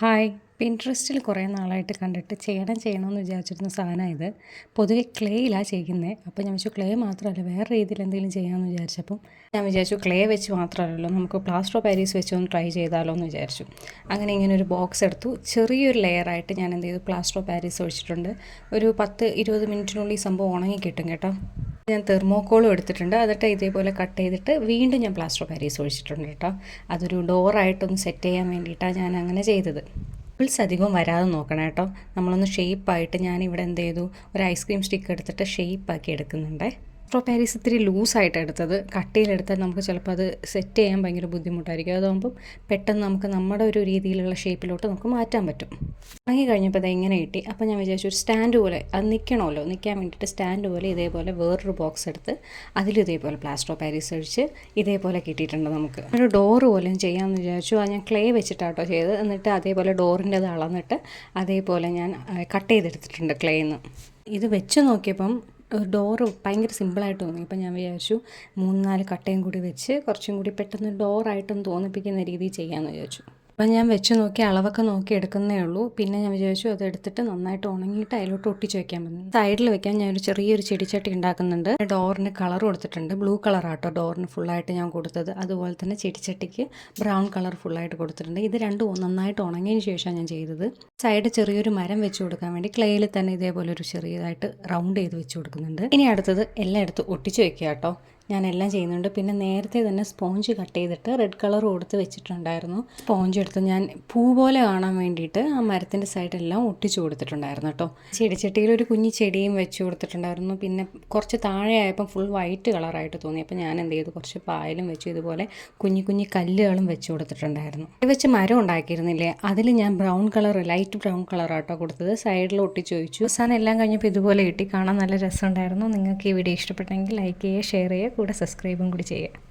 Hi. പിൻട്രസ്റ്റിൽ കുറേ നാളായിട്ട് കണ്ടിട്ട് ചെയ്യണം ചെയ്യണമെന്ന് വിചാരിച്ചിരുന്ന സാധനമാണ് ഇത്. പൊതുവെ ക്ലേയിലാണ് ചെയ്യുന്നത് അപ്പോൾ ഞാൻ വെച്ചു ക്ലേ മാത്രമല്ല വേറെ രീതിയിൽ എന്തെങ്കിലും ചെയ്യാമെന്ന് വിചാരിച്ചപ്പം ഞാൻ വിചാരിച്ചു ക്ലേ വെച്ച് മാത്രമല്ലല്ലോ നമുക്ക് പ്ലാസ്റ്റർ ഓഫ് പാരീസ് വെച്ച് ഒന്ന് ട്രൈ ചെയ്താലോ എന്ന് വിചാരിച്ചു. അങ്ങനെ ഇങ്ങനെ ഒരു ബോക്സ് എടുത്തു. ചെറിയൊരു ലെയറായിട്ട് ഞാൻ എന്ത് ചെയ്തു? പ്ലാസ്റ്റർ ഓഫ് പാരീസ് ഒഴിച്ചിട്ടുണ്ട്. ഒരു പത്ത് ഇരുപത് മിനിറ്റിനുള്ളിൽ സംഭവം ഉണങ്ങി കിട്ടും കേട്ടോ. ഞാൻ തെർമോക്കോളും എടുത്തിട്ടുണ്ട്. അതിട്ട് ഇതേപോലെ കട്ട് ചെയ്തിട്ട് വീണ്ടും ഞാൻ പ്ലാസ്റ്റർ പാരീസ് ഒഴിച്ചിട്ടുണ്ട് കേട്ടോ. അതൊരു ഡോറായിട്ടൊന്ന് സെറ്റ് ചെയ്യാൻ വേണ്ടിയിട്ടാണ് ഞാൻ അങ്ങനെ ചെയ്തത്. ബബിൾസ് അധികം വരാതെ നോക്കണം കേട്ടോ. നമ്മളൊന്ന് ഷേപ്പായിട്ട് ഞാൻ എന്ത് ചെയ്തു? ഒരു ഐസ്ക്രീം സ്റ്റിക്ക് എടുത്തിട്ട് ഷേപ്പാക്കി എടുക്കുന്നുണ്ടേ. സ്ട്രോ പാരീസ് ഇത്തിരി ലൂസായിട്ട് എടുത്തത്. കട്ടിയിലെടുത്താൽ നമുക്ക് ചിലപ്പോൾ അത് സെറ്റ് ചെയ്യാൻ ഭയങ്കര ബുദ്ധിമുട്ടായിരിക്കും. അതാകുമ്പം പെട്ടെന്ന് നമുക്ക് നമ്മുടെ ഒരു രീതിയിലുള്ള ഷേപ്പിലോട്ട് നമുക്ക് മാറ്റാൻ പറ്റും. വാങ്ങി കഴിഞ്ഞപ്പോൾ അത് എങ്ങനെ കിട്ടി. അപ്പോൾ ഞാൻ വിചാരിച്ചു ഒരു സ്റ്റാൻഡ് പോലെ അത് നിൽക്കണമല്ലോ നിൽക്കാൻ വേണ്ടിയിട്ട് സ്റ്റാൻഡ് പോലെ ഇതേപോലെ വേറൊരു ബോക്സ് എടുത്ത് അതിലിതേപോലെ പ്ലാസ്റ്റർ പാരീസ് ഒഴിച്ച് ഇതേപോലെ കിട്ടിയിട്ടുണ്ട് നമുക്ക്. ഒരു ഡോറ് പോലെയും ചെയ്യാമെന്ന് വിചാരിച്ചു. അത് ഞാൻ ക്ലേ വെച്ചിട്ടാട്ടോ ചെയ്തത്. എന്നിട്ട് അതേപോലെ ഡോറിന്റെ അളന്നിട്ട് അതേപോലെ ഞാൻ കട്ട് ചെയ്തെടുത്തിട്ടുണ്ട് ക്ലേന്ന് ഇത് വെച്ച് നോക്കിയപ്പം ഡോറ് ഭയങ്കര സിമ്പിളായിട്ട് തോന്നി. ഇപ്പം ഞാൻ വിചാരിച്ചു മൂന്ന് നാല് കട്ടയും കൂടി വെച്ച് കുറച്ചും കൂടി പെട്ടെന്ന് ഡോറായിട്ടൊന്ന് തോന്നിപ്പിക്കുന്ന രീതിയിൽ ചെയ്യാമെന്ന് വിചാരിച്ചു. അപ്പം ഞാൻ വെച്ച് നോക്കി അളവൊക്കെ നോക്കി എടുക്കുന്നേ ഉള്ളൂ. പിന്നെ ഞാൻ വിചാരിച്ചു അത് എടുത്തിട്ട് നന്നായിട്ട് ഉണങ്ങിയിട്ട് അതിലോട്ട് ഒട്ടിച്ച് വെക്കാൻ പറ്റും സൈഡിൽ വെക്കാൻ ഞാൻ ഒരു ചെറിയൊരു ചെടിച്ചട്ടി ഉണ്ടാക്കുന്നുണ്ട്. ഡോറിന് കളർ കൊടുത്തിട്ടുണ്ട്. ബ്ലൂ കളറാട്ടോ ഡോറിന് ഫുള്ളായിട്ട് ഞാൻ കൊടുത്തത്. അതുപോലെ തന്നെ ചെടിച്ചട്ടിക്ക് ബ്രൗൺ കളർ ഫുള്ളായിട്ട് കൊടുത്തിട്ടുണ്ട്. ഇത് രണ്ടും നന്നായിട്ട് ഉണങ്ങിയതിന് ശേഷമാണ് ഞാൻ ചെയ്തത്. സൈഡ് ചെറിയൊരു മരം വെച്ച് കൊടുക്കാൻ വേണ്ടി ക്ലേയിൽ തന്നെ ഇതേപോലെ ഒരു ചെറിയതായിട്ട് റൗണ്ട് ചെയ്ത് വെച്ച് കൊടുക്കുന്നുണ്ട്. ഇനി അടുത്തത് എല്ലായിടത്തും ഒട്ടിച്ച് വെക്കുക കേട്ടോ. ഞാൻ എല്ലാം ചെയ്യുന്നുണ്ട്. പിന്നെ നേരത്തെ തന്നെ സ്പോഞ്ച് കട്ട് ചെയ്തിട്ട് റെഡ് കളർ കൊടുത്ത് വെച്ചിട്ടുണ്ടായിരുന്നു. സ്പോഞ്ച് എടുത്ത് ഞാൻ പൂ പോലെ കാണാൻ വേണ്ടിയിട്ട് ആ മരത്തിന്റെ സൈഡെല്ലാം ഒട്ടിച്ചു കൊടുത്തിട്ടുണ്ടായിരുന്നു കേട്ടോ. ചെടിച്ചട്ടിയിൽ ഒരു കുഞ്ഞു ചെടിയും വെച്ച് കൊടുത്തിട്ടുണ്ടായിരുന്നു. പിന്നെ കുറച്ച് താഴെ ആയപ്പം ഫുൾ വൈറ്റ് കളറായിട്ട് തോന്നി. അപ്പോൾ ഞാൻ എന്ത് ചെയ്തു? കുറച്ച് പായലും വെച്ചു. ഇതുപോലെ കുഞ്ഞു കുഞ്ഞു കല്ലുകളും വെച്ച് കൊടുത്തിട്ടുണ്ടായിരുന്നു. ഇത് വെച്ച് മരം ഉണ്ടാക്കിയിരുന്നില്ലേ? അതിൽ ഞാൻ ബ്രൗൺ കളർ ലൈറ്റ് ബ്രൗൺ കളറാട്ടോ കൊടുത്തത്. സൈഡിൽ ഒട്ടിച്ചു ചോദിച്ചു അവസാനം എല്ലാം കഴിഞ്ഞപ്പോൾ ഇതുപോലെ കിട്ടി കാണാൻ നല്ല രസമുണ്ടായിരുന്നു. നിങ്ങൾക്ക് ഈ വീഡിയോ ഇഷ്ടപ്പെട്ടെങ്കിൽ ലൈക്ക് ചെയ്യുക ഷെയർ ചെയ്യുക കൂടെ സബ്സ്ക്രൈബും കൂടി ചെയ്യുക.